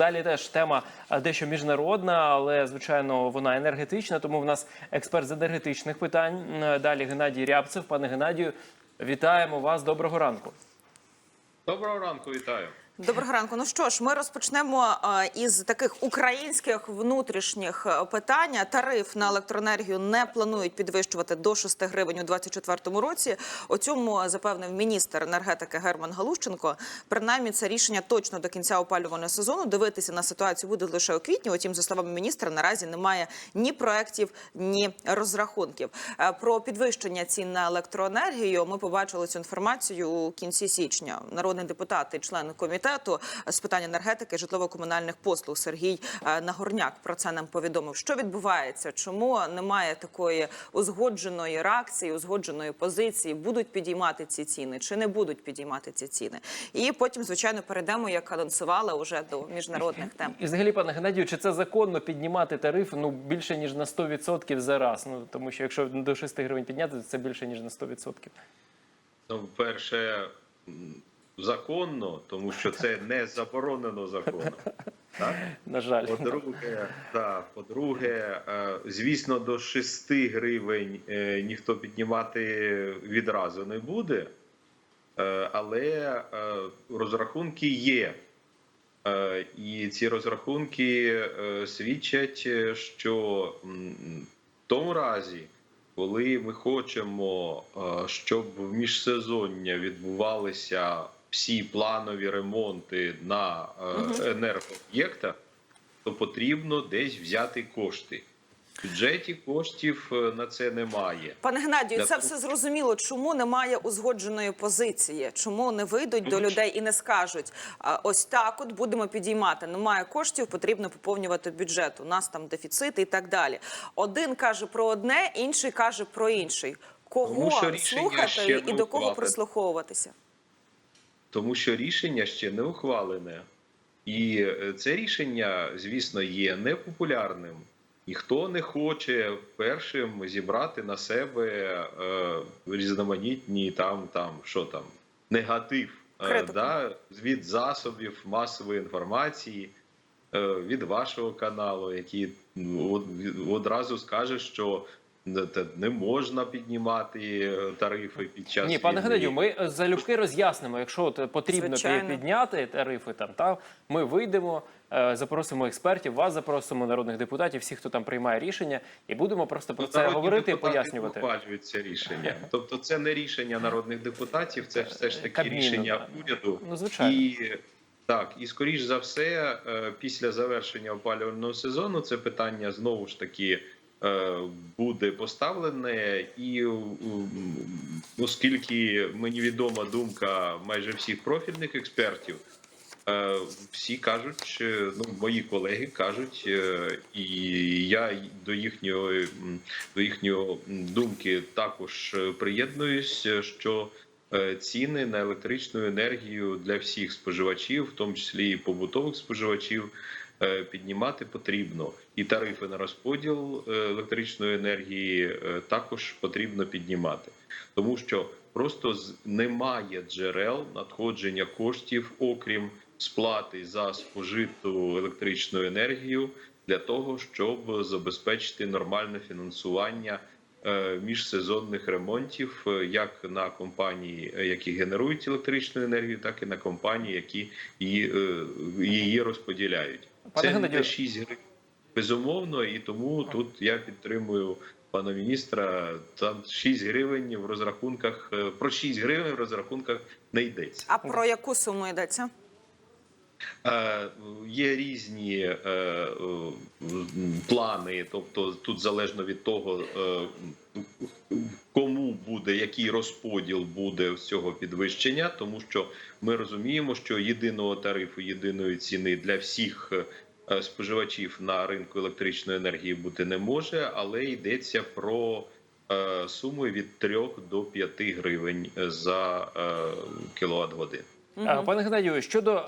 Далі теж тема дещо міжнародна, але звичайно вона енергетична. Тому в нас експерт з енергетичних питань. Далі Геннадій Рябцев. Пане Геннадію, вітаємо вас. Доброго ранку. Доброго ранку, вітаю. Доброго ранку. Ну що ж, ми розпочнемо із таких українських внутрішніх е, питань. Тариф на електроенергію не планують підвищувати до 6 гривень у 2024 році. У цьому запевнив міністр енергетики Герман Галущенко. Принаймні, це рішення точно до кінця опалювального сезону. Дивитися на ситуацію буде лише у квітні. Утім, за словами міністра, наразі немає ні проєктів, ні розрахунків. Е, Про підвищення цін на електроенергію ми побачили цю інформацію у кінці січня. Народний депутат і член комітету з питань енергетики, житлово-комунальних послуг Сергій е, Нагорняк про це нам повідомив. Що відбувається? Чому немає такої узгодженої реакції, узгодженої позиції? Будуть підіймати ці ціни чи не будуть підіймати ці ціни? І потім, звичайно, перейдемо, як анонсувала, уже до міжнародних тем. І взагалі, пане Геннадію, чи це законно піднімати тариф ну більше ніж на 100% за раз? Ну тому що якщо до 6 гривень підняти, то це більше ніж на 100%. Ну, перше, законно, тому що це не заборонено законом. Так? На жаль, По-друге, да, по-друге, е, звісно, до 6 гривень е, ніхто піднімати відразу не буде, е, але розрахунки є. І ці розрахунки свідчать, що в тому разі, коли ми хочемо, щоб в міжсезоння відбувалися всі планові ремонти на е, енергооб'єктах, то потрібно десь взяти кошти. В бюджеті коштів е, на це немає. Пане Геннадію, це все зрозуміло. Чому немає узгодженої позиції? Чому не вийдуть до людей і не скажуть ось так, от будемо підіймати. Немає коштів, потрібно поповнювати бюджет. У нас там дефіцит і так далі. Один каже про одне, інший каже про інший. Кого слухати і до кого прислуховуватися? Тому що рішення ще не ухвалене. І е, це рішення, звісно, є непопулярним. Ніхто не хоче першим зібрати на себе е, різноманітні там, там, що там, негатив е, да, від засобів масової інформації, е, від вашого каналу, який ну, од- одразу скаже, що не- не можна піднімати е, тарифи під час ні, пане. Геннадію, ми е, залюбки роз'яснимо. Якщо от, е, потрібно Звичайно. підняти тарифи, там та ми вийдемо, запросимо експертів, вас запросимо народних депутатів, всіх, хто там приймає рішення, і будемо просто про Ну, це говорити і пояснювати. ухвалюють рішення. Тобто, це не рішення народних депутатів, це все ж таки Кабміну, рішення так. уряду. Ну, звичайно. І так, і скоріш за все, після завершення опалювального сезону це питання знову ж таки. Е, Буде поставлене, і оскільки мені відома думка майже всіх профільних експертів, Е, Всі кажуть, ну мої колеги кажуть, е, і я до їхньої до їхньої думки також е, приєднуюсь, е, що е, ціни на електричну енергію для всіх споживачів, в тому числі і побутових споживачів, е, піднімати потрібно. І тарифи на розподіл е, електричної енергії е, також потрібно піднімати, тому що просто немає джерел надходження коштів, окрім сплати за спожиту електричну енергію для того, щоб забезпечити нормальне фінансування е, міжсезонних ремонтів, е, як на компанії, е, які генерують електричну енергію, так і на компанії, які е, її розподіляють. Пане Це Геннадію. не 6 гривень, безумовно, і тому тут я підтримую. Пана міністра, там 6 гривень в розрахунках е, про 6 гривень в розрахунках не йдеться. А про яку суму йдеться? Е, Є різні е, е, плани, тобто тут залежно від того, е, кому буде, який розподіл буде з цього підвищення, тому що ми розуміємо, що єдиного тарифу, єдиної ціни для всіх споживачів на ринку електричної енергії бути не може, але йдеться про е, суми від 3 до 5 гривень за кіловат годин. Е, Пане Геннадію, щодо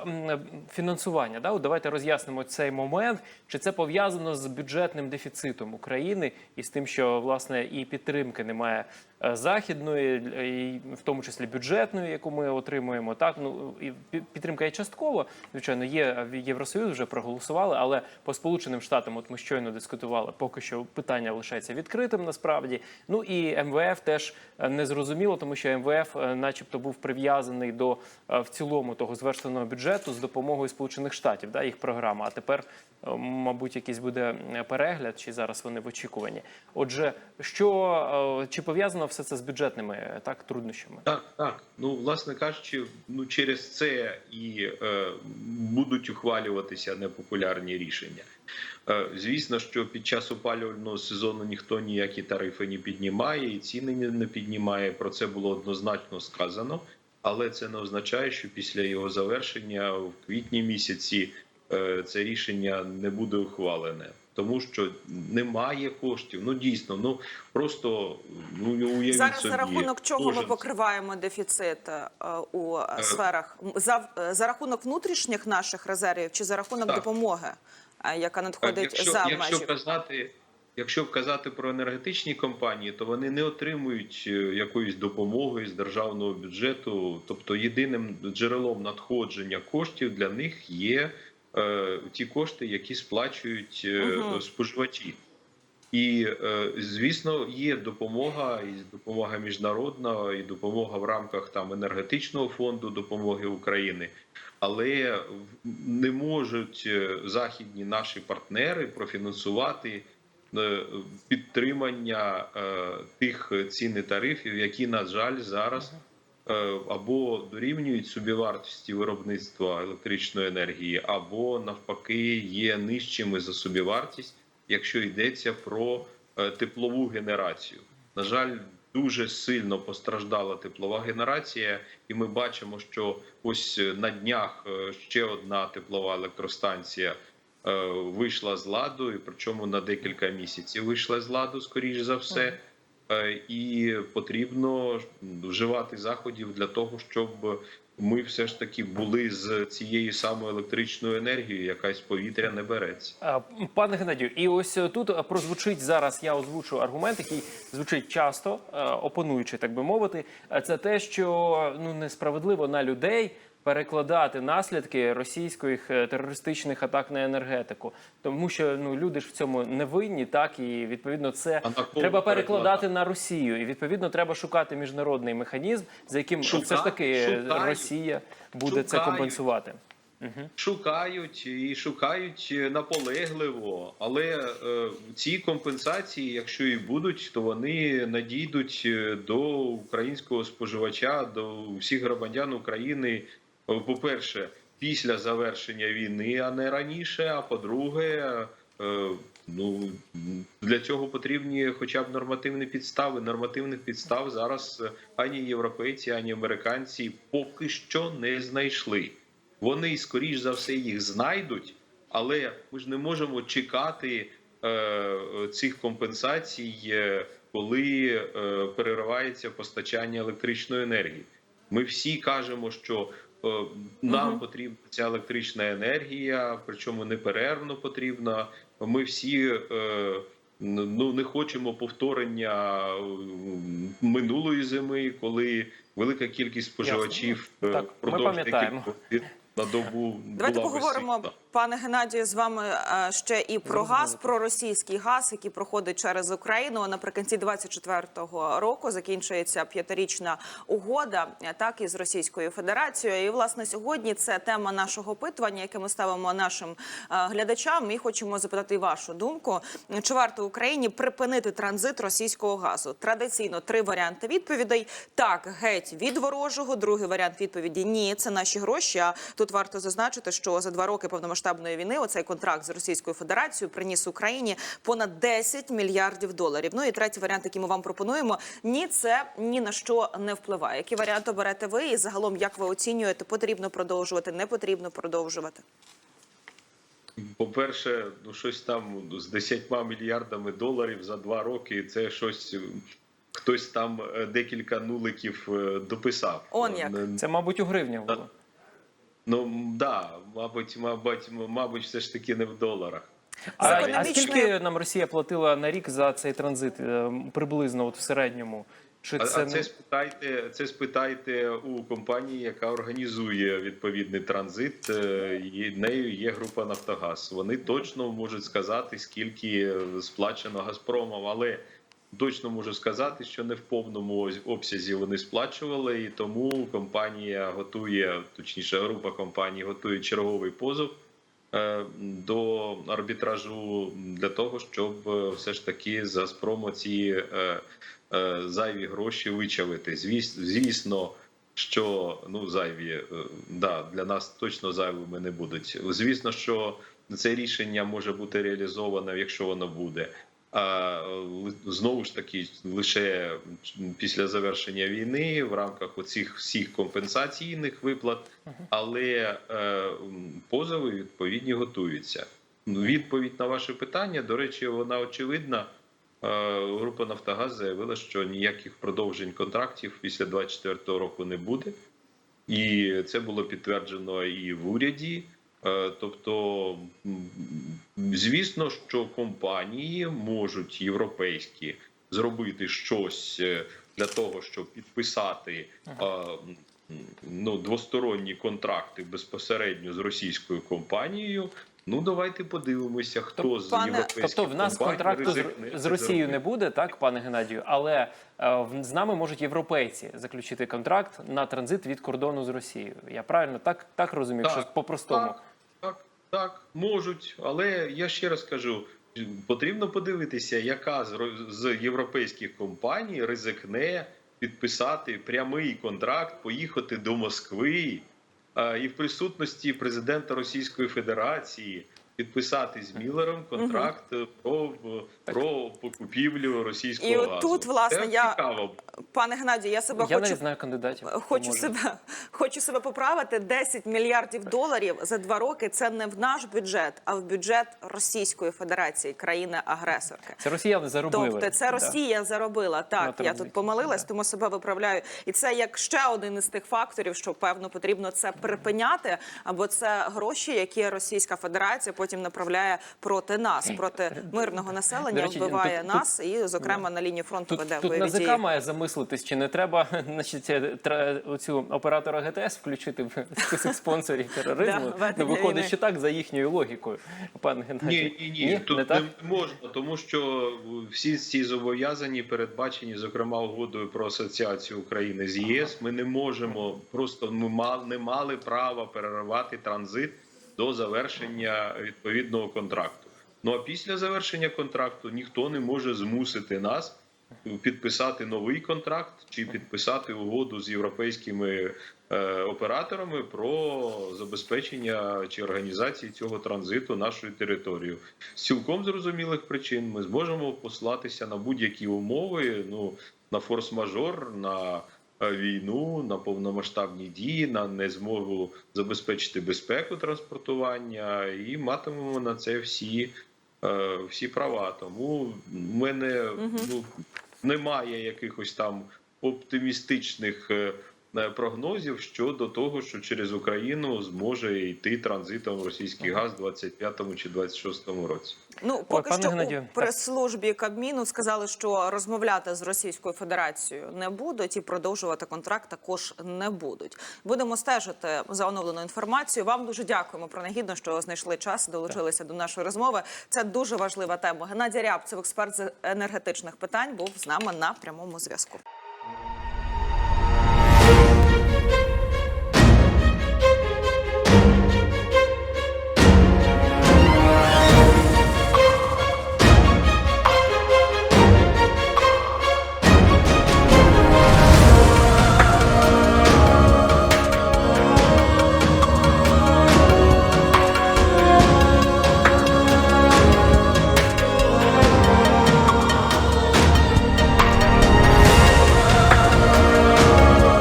фінансування, да, давайте роз'яснимо цей момент. Чи це пов'язано з бюджетним дефіцитом України і з тим, що власне і підтримки немає е, західної, е, і в тому числі бюджетної, яку ми отримуємо. Так ну і підтримка є частково. Звичайно, є Євросоюз вже проголосували, але по Сполученим Штатам, от ми щойно дискутували, поки що питання лишається відкритим насправді. Ну і МВФ теж е, не зрозуміло, тому що МВФ, е, начебто, був прив'язаний до е, в цілому того звершеного бюджету з допомогою Сполучених Штатів, да, їх програма. А тепер, е, мабуть, якийсь буде е, перегляд, чи зараз вони в очікуванні. Отже, що е, чи пов'язано все це з бюджетними е, так труднощами? Так, так. Ну, власне кажучи, ну через це і е, будуть ухвалюватися непопулярні рішення. Е, звісно, що під час опалювального сезону ніхто ніякі тарифи не піднімає і ціни не- піднімає. Про це було однозначно сказано. Але це не означає, що після його завершення в квітні місяці е, це рішення не буде ухвалене. Тому що немає коштів. Ну дійсно, ну просто ну уявіть Зараз собі, за рахунок чого ми покриваємо дефіцит е, у е, сферах за, е, за рахунок внутрішніх наших резервів чи за рахунок Так. допомоги, яка надходить якщо, за якщо казати, якщо казати про енергетичні компанії, то вони не отримують якоїсь допомоги з державного бюджету. Тобто, єдиним джерелом надходження коштів для них є ті кошти, які сплачують е, Мгм. споживачі. І е, звісно, є допомога, і допомога міжнародна, і допомога в рамках там енергетичного фонду допомоги України. Але не можуть е, західні наші партнери профінансувати е, підтримання е, тих цін і тарифів, які на жаль зараз е, або дорівнюють собівартості виробництва електричної енергії, або навпаки є нижчими за собівартість, якщо йдеться про е, теплову генерацію. На жаль, дуже сильно постраждала теплова генерація, і ми бачимо, що ось е, на днях е, ще одна теплова електростанція е, вийшла з ладу, і причому на декілька місяців вийшла з ладу, скоріш за все. Е, І потрібно вживати заходів для того, щоб ми все ж таки були з цією самою електричною енергією, яка з повітря не береться. Пане Геннадію, і ось е, тут е, прозвучить зараз. Я озвучу аргумент, який звучить часто, опонуючи, так би мовити. Це те, що ну несправедливо на людей перекладати наслідки російських е, терористичних атак на енергетику, тому що ну люди ж в цьому не винні, так і відповідно це А треба перекладати на Росію, і відповідно треба шукати міжнародний механізм, за яким все ж таки е, шукають. Росія буде це Шукають. компенсувати. Шукають і шукають наполегливо, але е, ці компенсації, якщо і будуть, то вони надійдуть е, до українського споживача, до всіх громадян України. По-перше, після завершення війни, а не раніше. А по-друге, е, ну для цього потрібні хоча б нормативні підстави. Нормативних підстав зараз е, ані європейці, ані американці поки що не знайшли. Вони, скоріш за все, їх знайдуть, але ми ж не можемо чекати е, цих компенсацій, е, коли е, переривається постачання електричної енергії. Ми всі кажемо, що нам Мгм. потрібна ця електрична енергія, причому неперервно потрібна. Ми всі е, ну не хочемо повторення е, минулої зими, коли велика кількість споживачів Ясно. Так, ми впродовж пам'ятаємо. декількох днів на добу Давайте була поговоримо, безсвітна. пане Геннадію, з вами е, ще і про Зрозуміло. газ, про російський газ, який проходить через Україну. Наприкінці 24-го року закінчується п'ятирічна угода е, так із Російською Федерацією. І власне сьогодні це тема нашого опитування, яке ми ставимо нашим е, глядачам. І хочемо запитати вашу думку. Чи варто Україні припинити транзит російського газу? Традиційно три варіанти відповідей: так, геть від ворожого. Другий варіант відповіді ні, це наші гроші. А тут варто зазначити, що за два роки повномасштабної війни оцей контракт з Російською Федерацією приніс Україні понад 10 мільярдів доларів. Ну і третій варіант, який ми вам пропонуємо, ні, це ні на що не впливає. Який варіант оберете ви? І загалом, як ви оцінюєте, потрібно продовжувати, не потрібно продовжувати? По-перше, ну щось там з 10 мільярдами доларів за два роки. Це щось е, хтось там е, декілька нуликів е, дописав. Он як. Це, мабуть, у гривнях було. Ну да, мабуть, мабуть, мабуть, все ж таки не в доларах. А, З а скільки нам Росія платила на рік за цей транзит е, приблизно, от в середньому? Чи це а це спитайте, це спитайте у компанії, яка організує відповідний транзит. е, І нею є група Нафтогаз. Вони точно можуть сказати, скільки сплачено Газпромом, але точно можу сказати, що не в повному обсязі вони сплачували, і тому компанія готує, точніше, група компаній готує черговий позов. е, До арбітражу для того, щоб е, все ж таки з Газпрому ці е, зайві гроші вичавити. Звіс- Звісно, що ну зайві да для нас точно зайвими не будуть. Звісно, що це рішення може бути реалізоване, якщо воно буде. Знову ж таки, лише після завершення війни в рамках оцих всіх компенсаційних виплат, але е, позови відповідні готуються. Ну, Відповідь на ваше питання, до речі, вона очевидна. Е, Група Нафтогаз заявила, що ніяких продовжень контрактів після 2024 року не буде, і це було підтверджено і в уряді. Е, Тобто, звісно, що компанії можуть європейські зробити щось е, для того, щоб підписати ну, двосторонні контракти безпосередньо з російською компанією. Ну, давайте подивимося, хто Тоб- з пане- європейських Тобто в нас контракту з, ризикне з Росією не буде, так, пане Геннадію, але е, з нами можуть європейці заключити контракт на транзит від кордону з Росією. Я правильно так, так розумію, Так, що по-простому. Так, так, можуть, але я ще раз кажу: потрібно подивитися, яка з, європейських компаній ризикне підписати прямий контракт, поїхати до Москви а, і в присутності президента Російської Федерації. Підписати з Міллером контракт про, про покупівлю російського І газу. от тут, власне, Це я- цікаво. Пане Геннадію, я себе Я хочу навіть знаю кандидатів. Хочу може. себе, хочу себе поправити. 10 мільярдів доларів за два роки це не в наш бюджет, а в бюджет Російської Федерації, країни-агресорки. Це росіяни заробили. Тобто це Да. Росія заробила. На Так, я тут помилилась, да. тому себе виправляю. І це як ще один із тих факторів, що певно потрібно це припиняти, або це гроші, які Російська Федерація потім направляє проти нас, проти мирного населення, речі, вбиває тут- нас і, зокрема, на лінії фронту Тут, веде тут бойові НАЗК має замислитись, чи не треба значить, е, тра- оператора ГТС включити в список спонсорів тероризму. Да, ну, виходить, війни. що так за їхньою логікою, пане Геннадію. Ні, ні, ні, тут не не, можна, тому що всі ці зобов'язані передбачені, зокрема, угодою про асоціацію України з ЄС. Ми не можемо просто ми мали не мали права переривати транзит до завершення відповідного контракту. Ну а після завершення контракту ніхто не може змусити нас підписати новий контракт чи підписати угоду з європейськими е, операторами про забезпечення чи організації цього транзиту нашою територією. З цілком зрозумілих причин ми зможемо послатися на будь-які умови, ну на форс-мажор, на війну, на повномасштабні дії, на незмогу забезпечити безпеку транспортування, і матимемо на це всі, е, всі права. Тому в мене ну, немає якихось там оптимістичних е, е, прогнозів щодо того, що через Україну зможе йти транзитом російський газ в 25-му чи 26-му році. Ну, поки пане що Геннадію, у прес-службі Кабміну сказали, що розмовляти з Російською Федерацією не будуть і продовжувати контракт також не будуть. Будемо стежити за оновленою інформацією. Вам дуже дякуємо принагідно, що знайшли час, долучилися до нашої розмови. Це дуже важлива тема. Геннадій Рябцев, експерт з енергетичних питань, був з нами на прямому зв'язку.